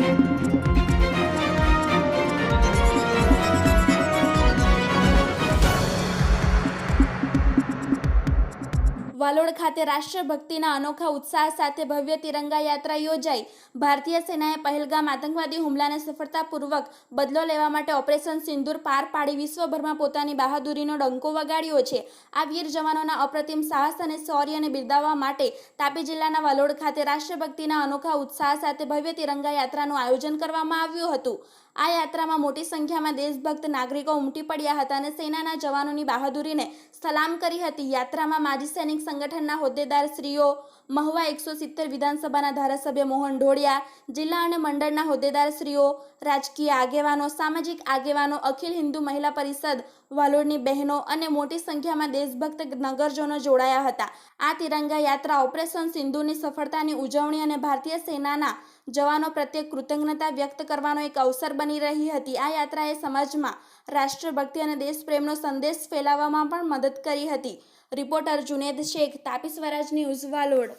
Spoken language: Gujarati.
Thank you. વાલોડ ખાતે રાષ્ટ્રભક્તિના અનોખા ઉત્સાહ સાથે ભવ્ય તિરંગા યાત્રા યોજાઈ. ભારતીય સેનાએ પહેલગામ આતંકવાદી હુમલાને સફળતાપૂર્વક બદલો લેવા માટે ઓપરેશન સિંદૂર પાર પાડી વિશ્વભરમાં પોતાની બહાદુરીનો ડંકો વગાડ્યો છે. આ વીર જવાનોના અપ્રતિમ સાહસ અને શૌર્યને બિરદાવવા માટે તાપી જિલ્લાના વાલોડ ખાતે રાષ્ટ્રભક્તિના અનોખા ઉત્સાહ સાથે ભવ્ય તિરંગા યાત્રાનું આયોજન કરવામાં આવ્યું હતું. આ યાત્રામાં મોટી સંખ્યામાં દેશભક્ત નાગરિકો ઉમટી પડ્યા હતા અને સેનાના જવાનોની બહાદુરીને સલામ કરી હતી. યાત્રામાં માજી સૈનિક સંગઠનના હોદ્દેદાર શ્રીઓ મહુવા એકસો સિત્તેર વિધાનસભાના ધારાસભ્ય મોહન ઢોળિયા, જિલ્લા અને મંડળના હોદ્દેદાર શ્રીઓ રાજકીય આગેવાનો, સામાજિક આગેવાનો, અખિલ હિન્દુ મહિલા પરિષદ, વાલોડની બહેનો અને મોટી સંખ્યામાં દેશભક્ત નગરજનો જોડાયા હતા. આ તિરંગા યાત્રા ઓપરેશન સિંધુની સફળતાની ઉજવણી અને ભારતીય સેનાના જવાનો પ્રત્યે કૃતજ્ઞતા વ્યક્ત કરવાનો એક અવસર બની રહી હતી. આ યાત્રાએ સમાજમાં રાષ્ટ્રભક્તિ અને દેશપ્રેમનો સંદેશ ફેલાવવામાં પણ મદદ કરી હતી. Reporter Junaid Shaikh Tapi Swaraj news Valod